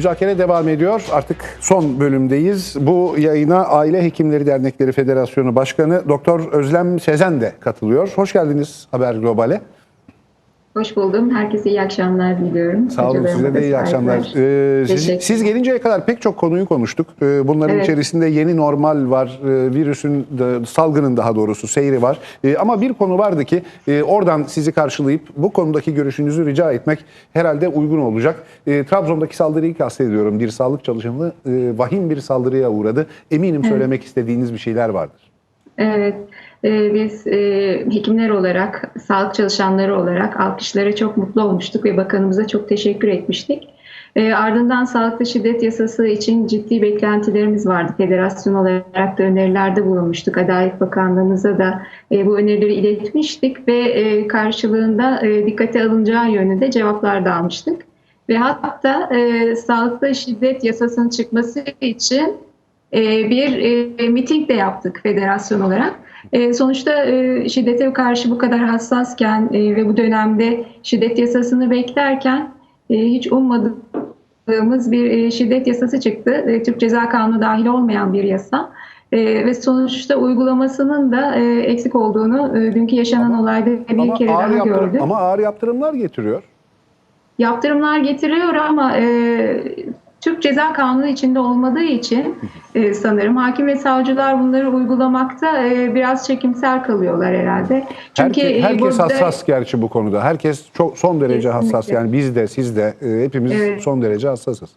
Müzakere devam ediyor. Artık son bölümdeyiz. Bu yayına Aile Hekimleri Dernekleri Federasyonu Başkanı Doktor Özlem Sezen de katılıyor. Hoş geldiniz Haber Global'e. Hoş buldum. Herkese iyi akşamlar diliyorum. Sağ olun size de iyi akşamlar. Ee, siz, siz gelinceye kadar pek çok konuyu konuştuk. Ee, bunların Evet. içerisinde yeni normal var, ee, virüsün, de, salgının daha doğrusu seyri var. Ee, ama bir konu vardı ki e, oradan sizi karşılayıp bu konudaki görüşünüzü rica etmek herhalde uygun olacak. Ee, Trabzon'daki saldırıyı kastediyorum. Bir sağlık çalışanı e, vahim bir saldırıya uğradı. Eminim söylemek istediğiniz bir şeyler vardır. Evet, e, biz e, hekimler olarak, sağlık çalışanları olarak alkışlara çok mutlu olmuştuk ve bakanımıza çok teşekkür etmiştik. E, ardından sağlıkta şiddet yasası için ciddi beklentilerimiz vardı. Federasyon olarak da önerilerde bulunmuştuk. Adalet Bakanlığımıza da e, bu önerileri iletmiştik ve e, karşılığında dikkate alınacağı yönünde cevaplar da almıştık. Ve hatta e, sağlıkta şiddet yasasının çıkması için bir e, miting de yaptık federasyon olarak. E, sonuçta e, şiddete karşı bu kadar hassasken e, ve bu dönemde şiddet yasasını beklerken hiç ummadığımız bir şiddet yasası çıktı. Türk Ceza Kanunu dahil olmayan bir yasa. E, ve sonuçta uygulamasının da e, eksik olduğunu e, dünkü yaşanan olayda bir Ama kere daha yaptırım- gördük. ama ağır yaptırımlar getiriyor. yaptırımlar getiriyor ama e, Türk Ceza Kanunu içinde olmadığı için e, sanırım hakim ve savcılar bunları uygulamakta e, biraz çekimser kalıyorlar herhalde. Çünkü Herke- e, herkes burada- hassas gerçi bu konuda. Herkes çok son derece hassas. Kesinlikle. Yani biz de siz de e, hepimiz Evet. son derece hassasız.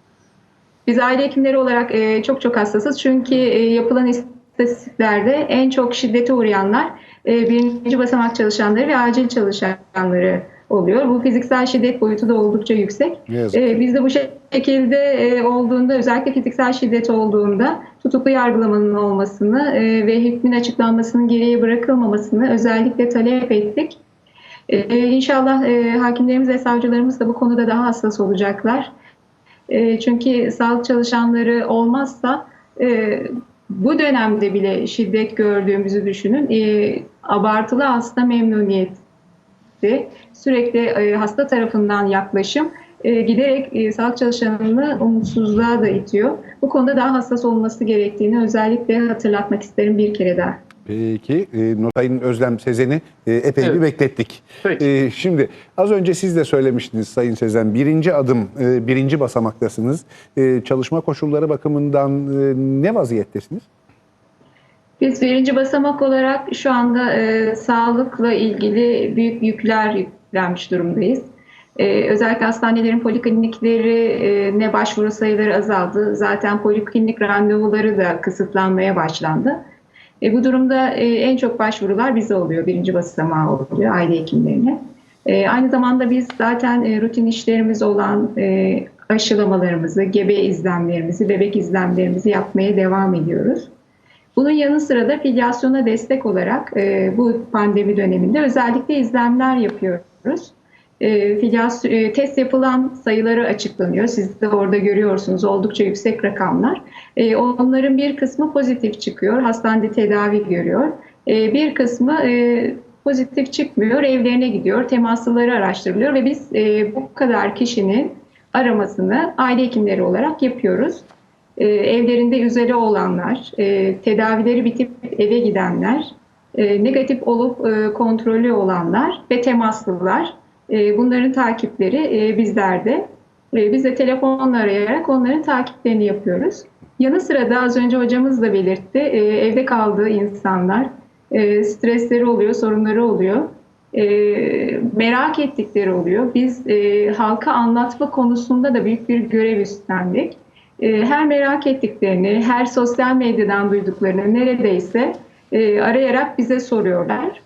Biz aile hekimleri olarak e, çok çok hassasız çünkü e, yapılan istatistiklerde en çok şiddete uğrayanlar e, birinci basamak çalışanları ve acil çalışanları oluyor. Bu fiziksel şiddet boyutu da oldukça yüksek. Ne yazık ki. E, biz de bu şekilde e, olduğunda özellikle fiziksel şiddet olduğunda tutuklu yargılamanın olmasını e, ve hükmün açıklanmasının geriye bırakılmamasını özellikle talep ettik. E, inşallah e, hakimlerimiz ve savcılarımız da bu konuda daha hassas olacaklar. E, çünkü sağlık çalışanları olmazsa e, bu dönemde bile şiddet gördüğümüzü düşünün. E, abartılı hasta memnuniyeti, sürekli e, hasta tarafından yaklaşım e, giderek e, sağlık çalışanını umutsuzluğa da itiyor. Bu konuda daha hassas olması gerektiğini özellikle hatırlatmak isterim bir kere daha. Peki, e, Sayın Özlem Sezen'i e, epey bir Evet. beklettik. Peki. E, şimdi az önce siz de söylemiştiniz Sayın Sezen, birinci adım, e, birinci basamaktasınız. E, çalışma koşulları bakımından e, ne vaziyettesiniz? Biz birinci basamak olarak şu anda e, sağlıkla ilgili büyük yükler yüklenmiş durumdayız. E, özellikle hastanelerin polikliniklerine başvuru sayıları azaldı. Zaten poliklinik randevuları da kısıtlanmaya başlandı. E, bu durumda e, en çok başvurular bize oluyor. Birinci basamağı oluyor aile hekimlerine. E, aynı zamanda biz zaten e, rutin işlerimiz olan e, aşılamalarımızı, gebe izlemlerimizi, bebek izlemlerimizi yapmaya devam ediyoruz. Bunun yanı sıra da filyasyona destek olarak e, bu pandemi döneminde özellikle izlemler yapıyoruz. E, filyas- e, test yapılan sayıları açıklanıyor. Siz de orada görüyorsunuz oldukça yüksek rakamlar. E, onların bir kısmı pozitif çıkıyor, hastanede tedavi görüyor. E, bir kısmı e, pozitif çıkmıyor, evlerine gidiyor, temaslıları araştırılıyor ve biz e, bu kadar kişinin aramasını aile hekimleri olarak yapıyoruz. E, evlerinde üzeri olanlar, e, tedavileri bitip eve gidenler, e, negatif olup e, kontrollü olanlar ve temaslılar. E, bunların takipleri e, bizlerde. E, biz de telefonla arayarak onların takiplerini yapıyoruz. Yanı sıra da az önce hocamız da belirtti, e, evde kaldığı insanlar, e, stresleri oluyor, sorunları oluyor. E, merak ettikleri oluyor. Biz e, halka anlatma konusunda da büyük bir görev üstlendik. E, her merak ettiklerini, her sosyal medyadan duyduklarını neredeyse e, arayarak bize soruyorlar.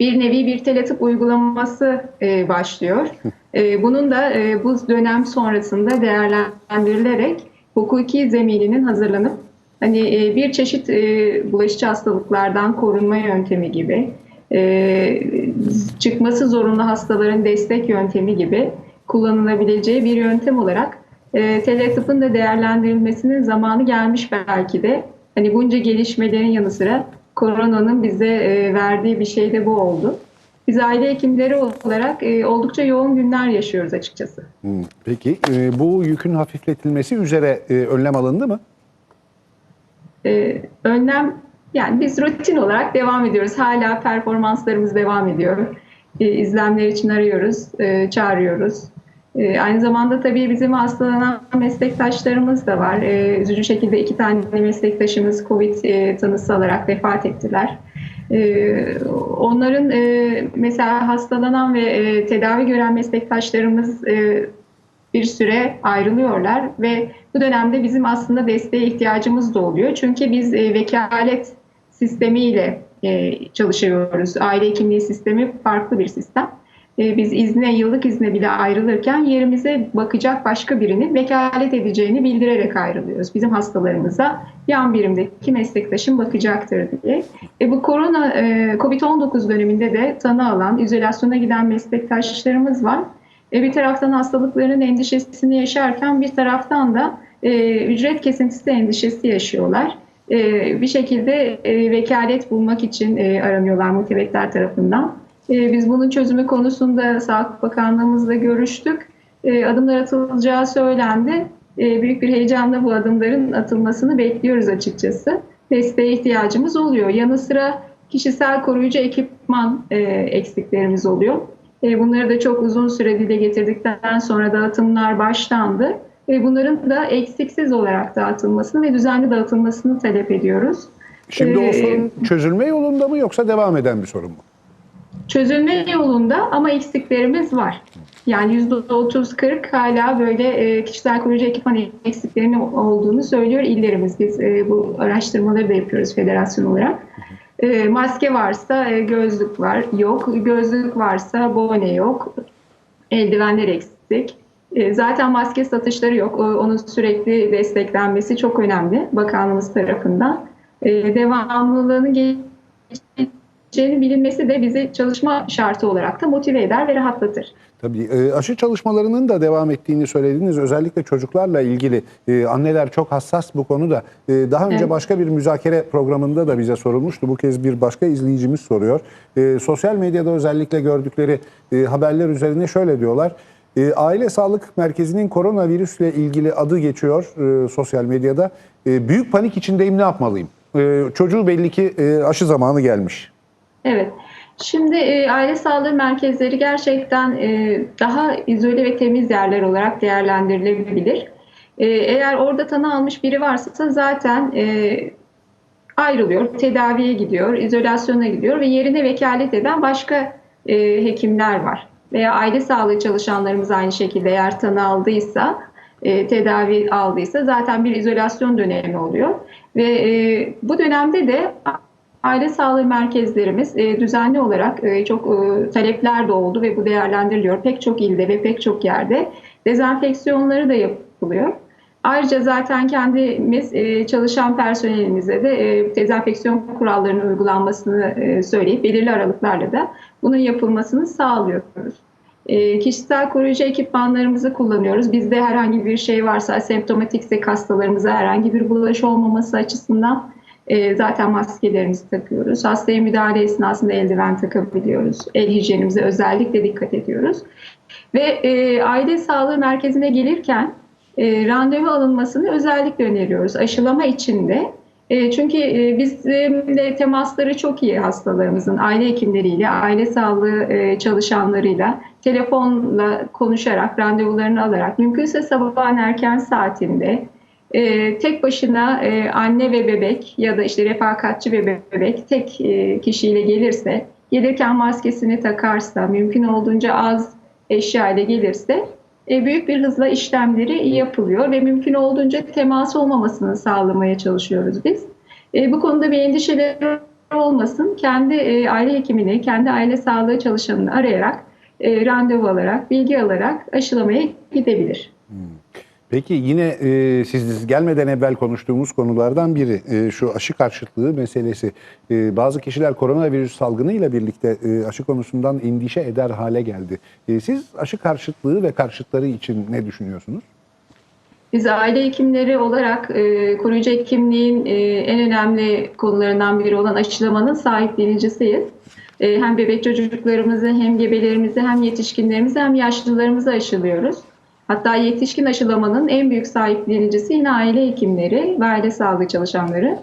Bir nevi bir teletıp uygulaması e, başlıyor. E, bunun da bu dönem sonrasında değerlendirilerek hukuki zemininin hazırlanıp hani bir çeşit bulaşıcı hastalıklardan korunma yöntemi gibi, çıkması zorunlu hastaların destek yöntemi gibi kullanılabileceği bir yöntem olarak e, teletıpın da değerlendirilmesinin zamanı gelmiş belki de. Hani bunca gelişmelerin yanı sıra koronanın bize e, verdiği bir şey de bu oldu. biz aile hekimleri olarak e, oldukça yoğun günler yaşıyoruz açıkçası. Peki e, bu yükün hafifletilmesi üzere e, önlem alındı mı? e, önlem yani biz rutin olarak devam ediyoruz. Hala performanslarımız devam ediyor. E, izlemler için arıyoruz, e, çağırıyoruz. E, aynı zamanda tabii bizim hastalanan meslektaşlarımız da var. E, üzücü şekilde iki tane meslektaşımız COVID e, tanısı alarak vefat ettiler. E, onların e, mesela hastalanan ve e, tedavi gören meslektaşlarımız bir süre ayrılıyorlar ve bu dönemde bizim aslında desteğe ihtiyacımız da oluyor. Çünkü biz vekalet sistemiyle çalışıyoruz. Aile hekimliği sistemi farklı bir sistem. E, biz izne, yıllık izne bile ayrılırken yerimize bakacak başka birinin vekalet edeceğini bildirerek ayrılıyoruz. Bizim hastalarımıza yan birimdeki meslektaşım bakacaktır diye. E, bu korona, e, Covid-19 döneminde de tanı alan, izolasyona giden meslektaşlarımız var. E, bir taraftan hastalıkların endişesini yaşarken bir taraftan da e, ücret kesintisi endişesi yaşıyorlar. E, bir şekilde e, vekalet bulmak için e, aranıyorlar mutebekkler tarafından. E, biz bunun çözümü konusunda Sağlık Bakanlığımızla görüştük. E, adımlar atılacağı söylendi. E, büyük bir heyecanla bu adımların atılmasını bekliyoruz açıkçası. Desteğe ihtiyacımız oluyor. Yanı sıra kişisel koruyucu ekipman e, eksiklerimiz oluyor. E, Bunları da çok uzun süre dile getirdikten sonra dağıtımlar başlandı. E, Bunların da eksiksiz olarak dağıtılmasını ve düzenli dağıtılmasını talep ediyoruz. Şimdi o Ee, sorun çözülme yolunda mı yoksa devam eden bir sorun mu? Çözülme yolunda ama eksiklerimiz var. Yani %30-40 hala böyle e, kişisel koruyucu ekipman eksiklerinin olduğunu söylüyor illerimiz. Biz e, bu araştırmaları da yapıyoruz federasyon olarak. E, maske varsa gözlük var, yok. Gözlük varsa bone yok. Eldivenler eksik. Zaten maske satışları yok. Onun sürekli desteklenmesi çok önemli bakanlığımız tarafından. E, devamlılığının geleceğini bilinmesi de bizi çalışma şartı olarak da motive eder ve rahatlatır. Tabii e, aşı çalışmalarının da devam ettiğini söylediniz. Özellikle çocuklarla ilgili e, anneler çok hassas bu konuda. E, daha önce Evet. başka bir müzakere programında da bize sorulmuştu. Bu kez bir başka izleyicimiz soruyor. Sosyal medyada özellikle gördükleri haberler üzerine şöyle diyorlar. Aile Sağlık Merkezi'nin koronavirüsle ilgili adı geçiyor sosyal medyada. Büyük panik içindeyim ne yapmalıyım? Çocuğu belli ki aşı zamanı gelmiş. Evet. Şimdi e, aile sağlığı merkezleri gerçekten e, daha izole ve temiz yerler olarak değerlendirilebilir. E, eğer orada tanı almış biri varsa zaten e, ayrılıyor, tedaviye gidiyor, izolasyona gidiyor ve yerine vekalet eden başka e, hekimler var. Veya aile sağlığı çalışanlarımız aynı şekilde eğer tanı aldıysa, e, tedavi aldıysa zaten bir izolasyon dönemi oluyor. Ve e, bu dönemde de aile sağlığı merkezlerimiz e, düzenli olarak e, çok e, talepler de oldu ve bu değerlendiriliyor. Pek çok ilde ve pek çok yerde dezenfeksiyonları da yapılıyor. Ayrıca zaten kendimiz e, çalışan personelimize de e, dezenfeksiyon kurallarının uygulanmasını e, söyleyip belirli aralıklarla da bunun yapılmasını sağlıyoruz. E, kişisel koruyucu ekipmanlarımızı kullanıyoruz. Bizde herhangi bir şey varsa, semptomatikse hastalarımıza herhangi bir bulaş olmaması açısından e, zaten maskelerimizi takıyoruz. Hastaya müdahale esnasında eldiven takabiliyoruz. El hijyenimize özellikle dikkat ediyoruz. Ve e, aile sağlığı merkezine gelirken e, randevu alınmasını özellikle öneriyoruz. Aşılama için de. E, çünkü e, bizimle temasları çok iyi hastalarımızın, aile hekimleriyle, aile sağlığı e, çalışanlarıyla telefonla konuşarak, randevularını alarak, mümkünse sabahın erken saatinde e, tek başına e, anne ve bebek ya da işte refakatçi ve bebek tek e, kişiyle gelirse, gelirken maskesini takarsa, mümkün olduğunca az eşya ile gelirse e, büyük bir hızla işlemleri yapılıyor ve mümkün olduğunca temas olmamasını sağlamaya çalışıyoruz biz. E, bu konuda bir endişeleri olmasın. Kendi e, aile hekimini, kendi aile sağlığı çalışanını arayarak, e, randevu alarak, bilgi alarak aşılamaya gidebilir. Peki yine e, siz gelmeden evvel konuştuğumuz konulardan biri e, şu aşı karşıtlığı meselesi. E, bazı kişiler koronavirüs salgınıyla birlikte e, aşı konusundan endişe eder hale geldi. E, siz aşı karşıtlığı ve karşıtları için ne düşünüyorsunuz? Biz aile hekimleri olarak e, koruyucu hekimliğin e, en önemli konularından biri olan aşılamanın sahiplenicisiyiz. E, hem bebek çocuklarımızı hem gebelerimizi hem yetişkinlerimizi hem yaşlılarımızı aşılıyoruz. Hatta yetişkin aşılamanın en büyük sahiplenicisi yine aile hekimleri ve aile sağlığı çalışanları.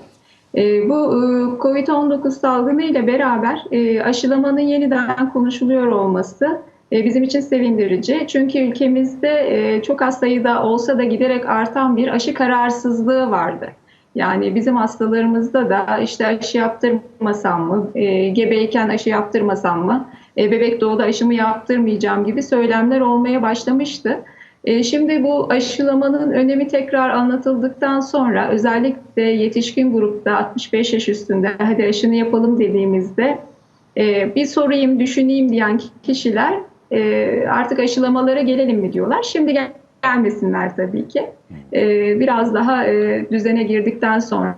E, bu e, COVID-19 salgını ile beraber e, aşılamanın yeniden konuşuluyor olması e, bizim için sevindirici. Çünkü ülkemizde çok az sayıda olsa da giderek artan bir aşı kararsızlığı vardı. Yani bizim hastalarımızda da işte aşı yaptırmasam mı, gebeyken aşı yaptırmasam mı, bebek doğuda aşımı yaptırmayacağım gibi söylemler olmaya başlamıştı. E, Şimdi bu aşılamanın önemi tekrar anlatıldıktan sonra özellikle yetişkin grupta 65 yaş üstünde hadi aşını yapalım dediğimizde e, bir sorayım, düşüneyim diyen kişiler e, artık aşılamalara gelelim mi diyorlar. Şimdi gel gelmesinler tabii ki. E, Biraz daha düzene girdikten sonra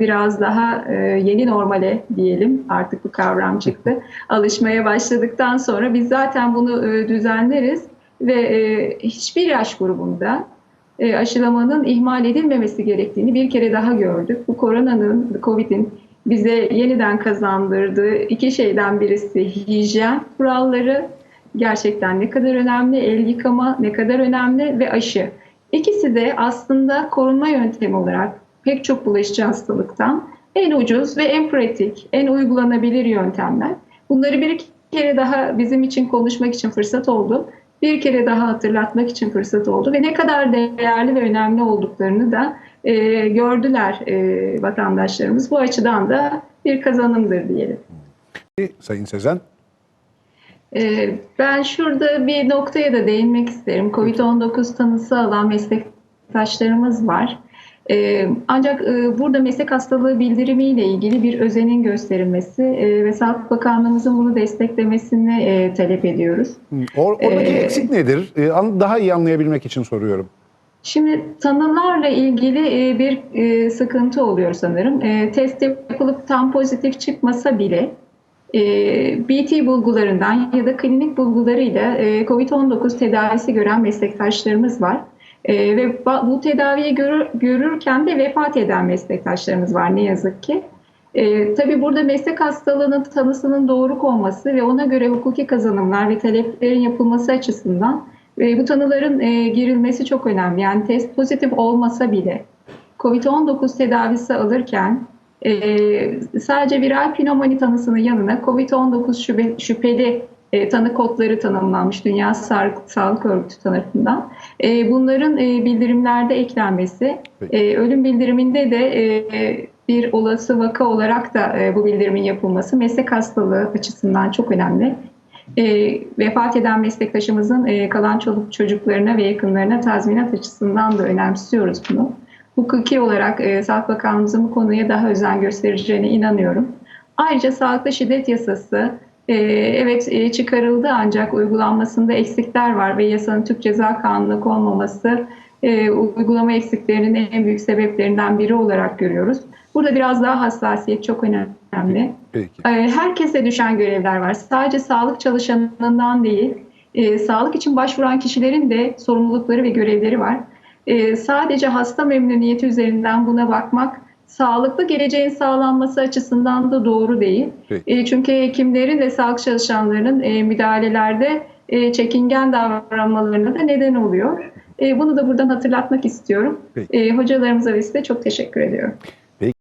biraz daha yeni normale diyelim artık bu kavram çıktı. Alışmaya başladıktan sonra biz zaten bunu düzenleriz ve e, hiçbir yaş grubunda e, aşılamanın ihmal edilmemesi gerektiğini bir kere daha gördük. Bu koronanın, Covid'in bize yeniden kazandırdığı iki şeyden birisi hijyen kuralları gerçekten ne kadar önemli, el yıkama ne kadar önemli ve aşı. İkisi de aslında korunma yöntemi olarak pek çok bulaşıcı hastalıktan en ucuz ve en pratik, en uygulanabilir yöntemler. Bunları bir kere daha bizim için konuşmak için fırsat oldu. Bir kere daha hatırlatmak için fırsat oldu ve ne kadar değerli ve önemli olduklarını da e, gördüler e, vatandaşlarımız. Bu açıdan da bir kazanımdır diyelim. Sayın Sezen. Ee, Ben şurada bir noktaya da değinmek isterim. Covid-19 tanısı alan meslektaşlarımız var. Ee, Ancak e, burada meslek hastalığı bildirimiyle ilgili bir özenin gösterilmesi e, ve Sağlık Bakanlığımızın bunu desteklemesini e, talep ediyoruz. Or- oradaki Ee, eksik nedir? Ee, Daha iyi anlayabilmek için soruyorum. Şimdi tanılarla ilgili bir sıkıntı oluyor sanırım. Test yapılıp tam pozitif çıkmasa bile BT bulgularından ya da klinik bulgularıyla e, COVID-19 tedavisi gören meslektaşlarımız var. E, Ve bu tedaviyi görür- görürken de vefat eden meslektaşlarımız var ne yazık ki. E, tabii burada meslek hastalığının tanısının doğru konması ve ona göre hukuki kazanımlar ve taleplerin yapılması açısından e, bu tanıların e, girilmesi çok önemli. Yani test pozitif olmasa bile COVID-19 tedavisi alırken e, sadece viral pnömoni tanısının yanına COVID-19 şüphe, şüpheli e, tanı kodları tanımlanmış Dünya Sağlık, Örgütü tarafından. E, bunların e, bildirimlerde eklenmesi, e, ölüm bildiriminde de e, bir olası vaka olarak da e, bu bildirimin yapılması meslek hastalığı açısından çok önemli. E, vefat eden meslektaşımızın e, kalan çoluk çocuklarına ve yakınlarına tazminat açısından da önemsiyoruz bunu. Hukuki olarak e, Sağlık Bakanlığımızın bu konuya daha özen göstereceğine inanıyorum. Ayrıca sağlıklı şiddet yasası evet e, çıkarıldı ancak uygulanmasında eksikler var ve yasanın Türk Ceza Kanunu'na konmaması e, uygulama eksiklerinin en büyük sebeplerinden biri olarak görüyoruz. Burada biraz daha hassasiyet çok önemli. Peki. Ee, Herkese düşen görevler var. Sadece sağlık çalışanından değil, e, sağlık için başvuran kişilerin de sorumlulukları ve görevleri var. Sadece hasta memnuniyeti üzerinden buna bakmak, sağlıklı geleceğin sağlanması açısından da doğru değil. E, çünkü hekimlerin ve sağlık çalışanlarının e, müdahalelerde e, çekingen davranmalarına da neden oluyor. E, bunu da buradan hatırlatmak istiyorum. E, hocalarımıza ve size çok teşekkür ediyorum.